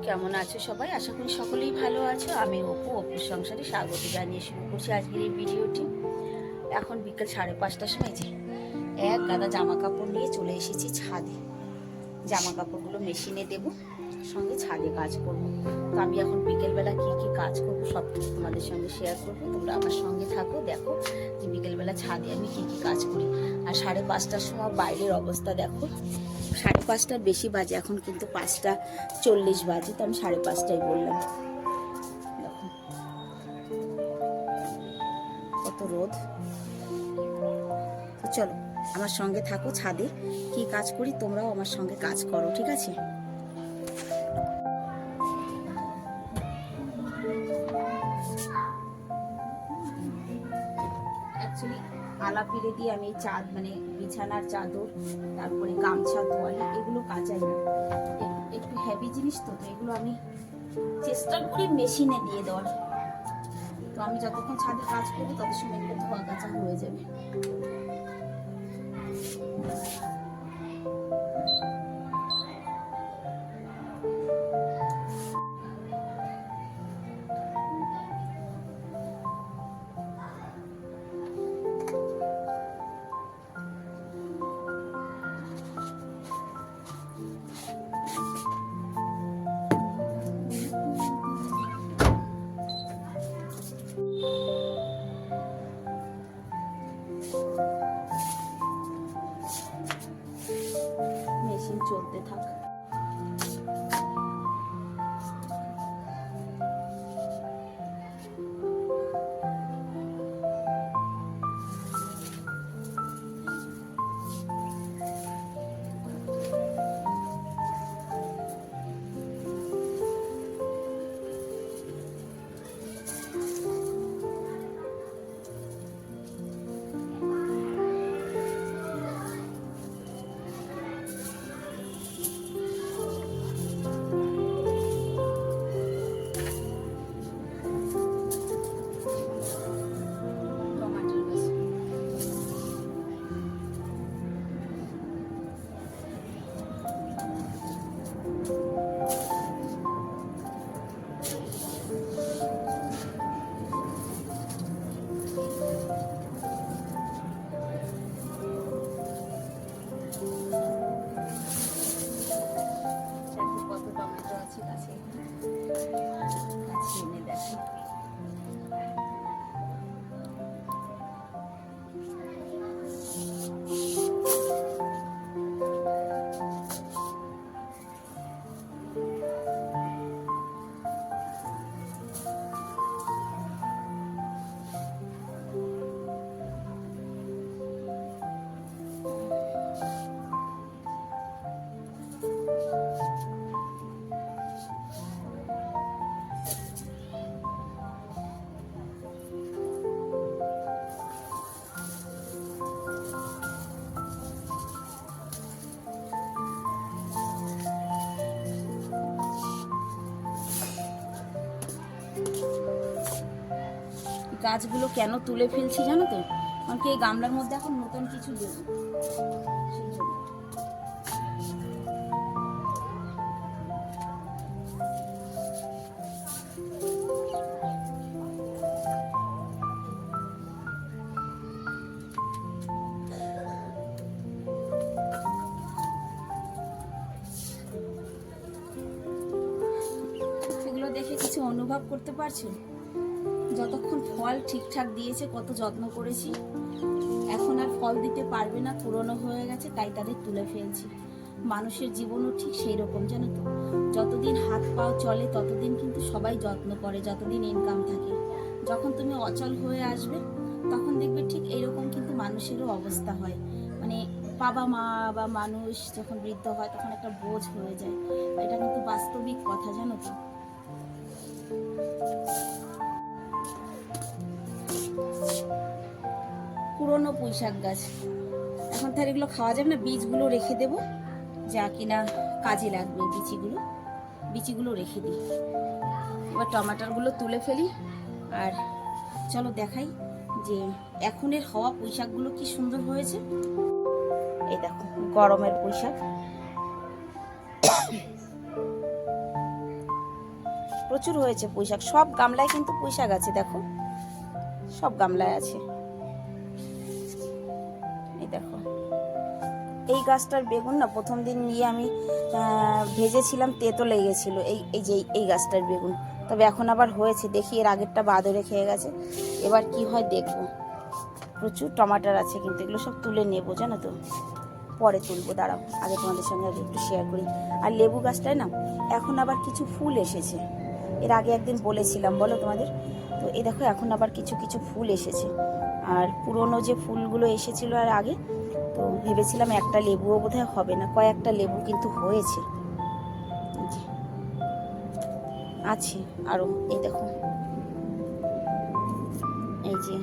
কেমন আছো সবাই? আশা করি সকলেই ভালো আছো। আমি অপু, অপুর সংসারে স্বাগত জানিয়ে শুরু করছি আজকের এই ভিডিওটি। এখন বিকেল সাড়ে পাঁচটার সময় যে এক গাদা জামা কাপড় নিয়ে চলে এসেছি ছাদে। জামা কাপড়গুলো মেশিনে দেবো, সঙ্গে ছাদে কাজ করব। তো আমি এখন বিকেলবেলা কি কি কাজ করব সব কিছু তোমাদের সঙ্গে শেয়ার করব। তোমরা আমার সঙ্গে থাকো, দেখো যে বিকেলবেলা ছাদে আমি কি কি কাজ করি। আর সাড়ে পাঁচটার সময় বাইরের অবস্থা দেখো। সাড়ে পাঁচটার বেশি বাজে, এখন কিন্তু পাঁচটা চল্লিশ বাজে, তো আমি সাড়ে পাঁচটাই বললাম। কত রোদ। চলো, আমার সঙ্গে থাকো ছাদে, কি কাজ করি তোমরাও আমার সঙ্গে কাজ করো, ঠিক আছে? আলা দিয়ে আমি চাঁদ মানে বিছানার চাদর, তারপরে গামছা তোয়ালি এগুলো কাচাই না। একটু হ্যাভি জিনিস তো তো এগুলো আমি চেষ্টা করি মেশিনে দিয়ে দেওয়ার। তো আমি যতক্ষণ ছাদে কাজ করব তত সময় একটু ধোয়া কাচা হয়ে যাবে। গাছগুলো কেন তুলে ফেলছি জানো তো? কারণ কি এই গামলার মধ্যে এখন নতুন কিছু দেবো দেখে কিছু অনুভব করতে পারছ? ফল ঠিকঠাক দিয়েছে, কত যত্ন করেছি। এখন আর ফল দিতে পারবে না, পুরনো হয়ে গেছে, তাই তাদের তুলে ফেলছি। মানুষের জীবনও ঠিক সেই রকম জানো তো। যতদিন হাত পাও চলে, ততদিন কিন্তু সবাই যত্ন করে, যতদিন ইনকাম থাকে। যখন তুমি অচল হয়ে আসবে, তখন দেখবে ঠিক এইরকম কিন্তু মানুষেরও অবস্থা হয়। মানে বাবা মা বা মানুষ যখন বৃদ্ধ হয়, তখন একটা বোঝ হয়ে যায়। এটা কিন্তু বাস্তবিক কথা, জানো তো। পুরনো পুঁই শাক গাছ। এখন তার এগুলো খাওয়া যাবে না? বীজগুলো রেখে দেব। যা কিনা কাজে লাগবে বিচিগুলো। বিচিগুলো রেখে দিই। এবার টমাটারগুলো তুলে ফেলি। আর চলো দেখাই যে এখনের হওয়া পুঁই শাকগুলো কি সুন্দর হয়েছে। এই দেখো, গরমের পুঁই শাক প্রচুর হয়েছে পুঁই শাক সব গামলায় কিন্তু পুঁই শাক আছে, দেখো। সব গামলায় আছে। এই গাছটার বেগুন না প্রথম দিন নিয়ে আমি ভেজেছিলাম, তেতো লেগেছিল। এই এই যে, এই- গাছটার বেগুন। তবে এখন আবার হয়েছে, দেখি এর আগেরটা বাদরে খেয়ে গেছে। এবার কি হয় দেখব। প্রচুর টমাটার আছে, কিন্তু এগুলো সব তুলে নেব, জানো তো? পরে তুলবো, দাঁড়াও। আগে তোমাদের সঙ্গে একটু শেয়ার করি। আর লেবু গাছটায় না, এখন আবার কিছু ফুল এসেছে। এর আগে একদিন বলেছিলাম, বলো তোমাদের? তো এই দেখো, এখন আবার কিছু কিছু ফুল এসেছে। আর পুরনো যে ফুলগুলো এসেছিল আর আগে তো ভেবেছিলাম একটা লেবুও বোধহয় হবে না, কয়েকটা লেবু কিন্তু হয়েছে। আছে আরও এই দেখো। এই যে,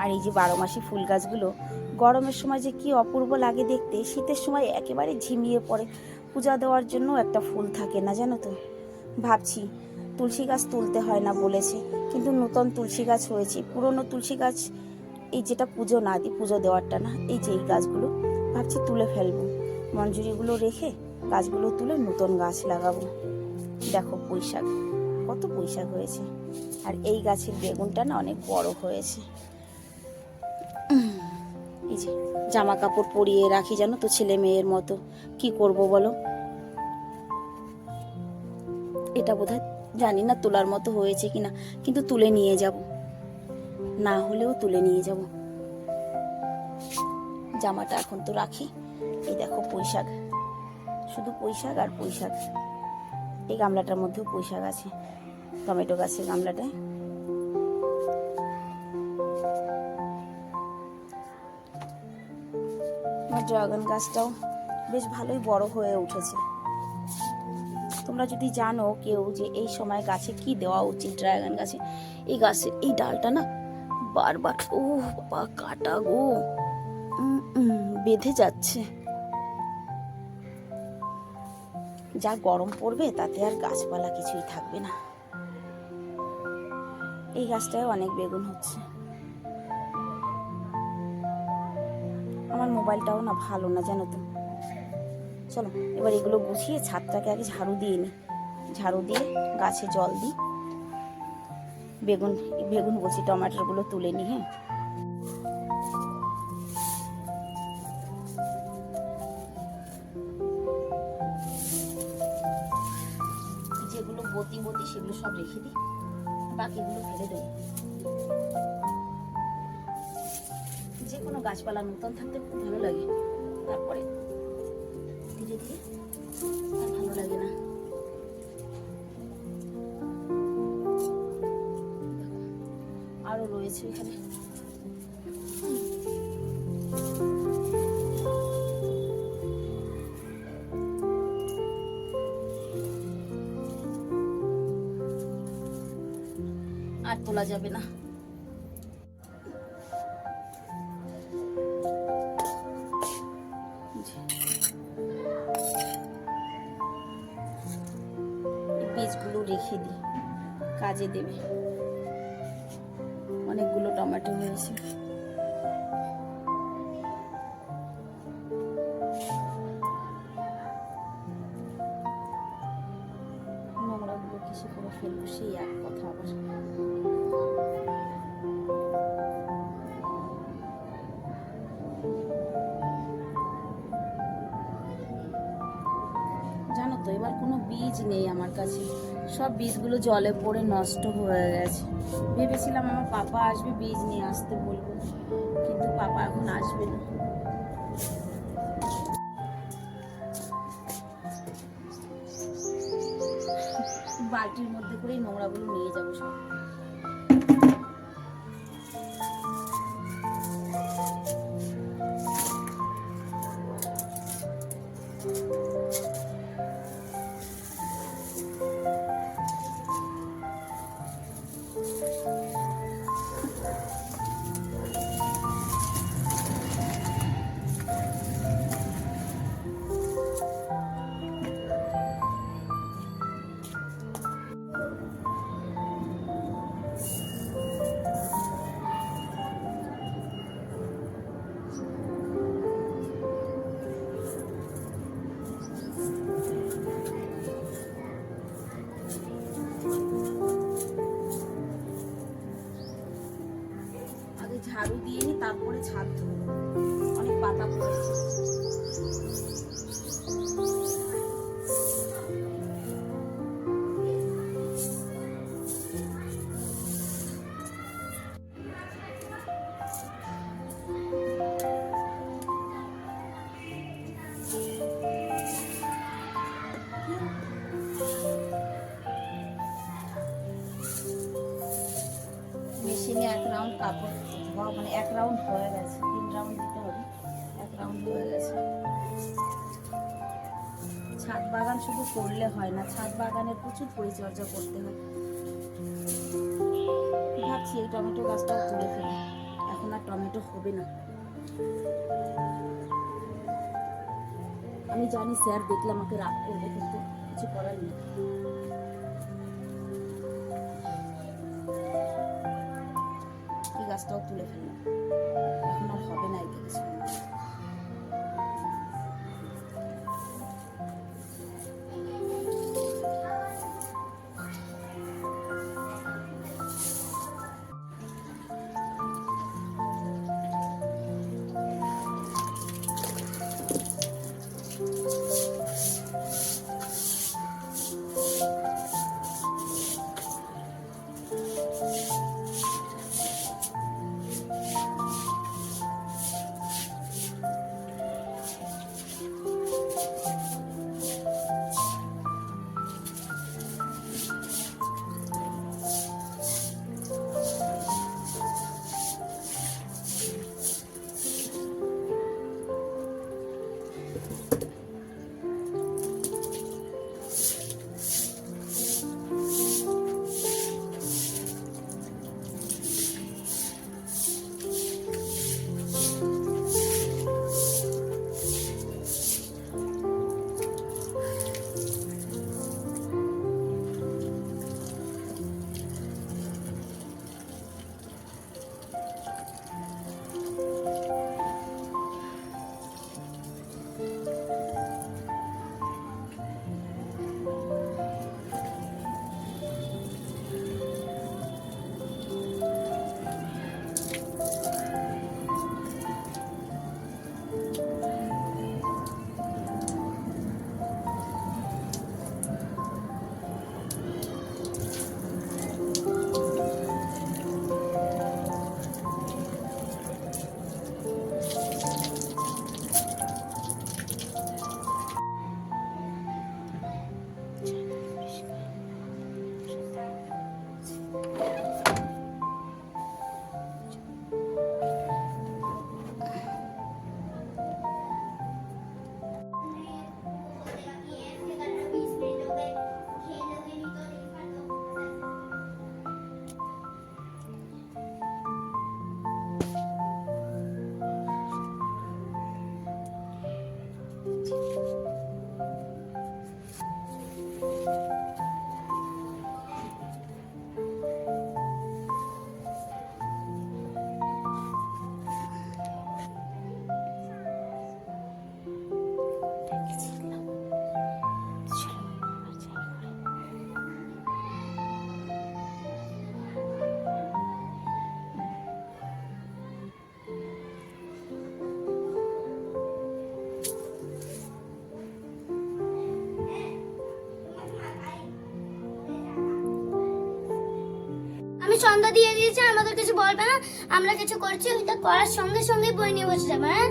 আর এই যে বারো মাসি ফুল গাছগুলো, গরমের সময় যে কি অপূর্ব লাগে দেখতে, শীতের সময় একেবারে ঝিমিয়ে পড়ে। পূজা দেওয়ার জন্য একটা ফুল থাকে না, জানো তো? ভাবছি, তুলসী গাছ তুলতে হয় না বলেছে। কিন্তু নতুন তুলসী গাছ হয়েছে। পুরনো তুলসী গাছ, এই যেটা পুজো না দিই পুজো দেওয়ারটা না, এই যে এই গাছগুলো, ভাবছি তুলে ফেলব। মঞ্জুরিগুলো রেখে গাছগুলো তুলে নতুন গাছ লাগাবো। দেখো পুঁইশাক কত পুঁইশাক হয়েছে। আর এই গাছের বেগুনটা না অনেক বড় হয়েছে। এই যে জামা কাপড় পরিয়ে রাখি জানো তো ছেলে মেয়ের মতো। কি করব বলো? এটা বোধহয় জানি না তোলার মতো হয়েছে কিনা, কিন্তু তুলে নিয়ে যাব। না হলেও তুলে নিয়ে যাব। জামাটা এখন তো রাখি। এই দেখো পুঁইশাক। শুধু পুঁইশাক আর পুঁইশাক। এই গামলাটার মধ্যেও পুঁইশাক আছে। টমেটো গাছের গামলাটায়। ড্রাগন গাছটাও বেশ ভালোই বড় হয়ে উঠেছে। তোমরা যদি জানো কেউ যে এই সময় গাছে কি দেওয়া উচিত ড্রাগন গাছে, এই গাছের এই ডালটা না বারবার, ও বাবা, কাটা গো। বেঁধে যাচ্ছে। যা গরম পড়বে, তাতে আর গাছপালা কিছুই থাকবে না। এই গাছটায় অনেক বেগুন হচ্ছে। আমার মোবাইলটাও না ভালো না, জানো তো। চলো, এবার এগুলো গুছিয়ে ছাদটাকে আগে ঝাড়ু দিয়ে নিই ঝাড়ু দিয়ে গাছে জল দিই। বেগুন বেগুন বলছি, টমাটোগুলো তুলে নিই হ্যাঁ। যেগুলো বতি বতি, সেগুলো সব রেখে দিই। বাকিগুলো ফেলে দেবো। যে কোনো গাছপালা নতুন থাকতে খুব ভালো লাগে। তারপরে রয়েছে এখানে। আর তোলা যাবে না। বীজগুলো রেখে দিই কাজে দেবে। অনেকগুলো টমেটো হয়েছে নেই আমার কাছে। সব বীজগুলো জলে পড়ে নষ্ট হয়ে গেছে। ভেবেছিলাম আমার পাপা আসবে, বীজ নিয়ে আসতে বলব। কিন্তু পাপা এখন আসবে না। বালতির মধ্যে করেই নোংরাগুলো নিয়ে যাব সব। মানে এক রাউন্ড হয়ে গেছে, তিন রাউন্ড দিতে হবে, এক রাউন্ড হয়ে গেছে। ছাদ বাগান শুধু করলে হয় না, ছাদ বাগানের প্রচুর পরিচর্যা করতে হয়। ভাবছি এই টমেটো গাছটাও তুলে ফেলি, এখন আর টমেটো হবে না। আমি জানি স্যার দেখলে আমাকে রাগ করবে, কিন্তু কিছু করার নেই। গাছটাও তুলে ফেললাম। এখন আর হবে না এতে কিছু। সন্ধ্যা দিয়ে দিয়েছে আমাদের কিছু বলবে না। আমরা কিছু করছি ওইটা করার সঙ্গে সঙ্গে বই নিয়ে বসে যাবে হ্যাঁ?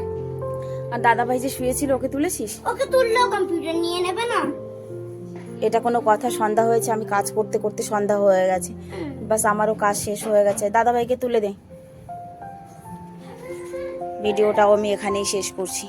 আর দাদা ভাই যে শুয়েছিল ওকে তুলেছিস? ওকে তুললেও কম্পিউটার নিয়ে নেবে না। এটা কোনো কথা সন্ধ্যা হয়েছে আমি কাজ করতে করতে সন্ধ্যা হয়ে গেছে। বাস আমারও কাজ শেষ হয়ে গেছে। দাদা ভাইকে তুলে দে। ভিডিওটাও আমি এখানেই শেষ করছি।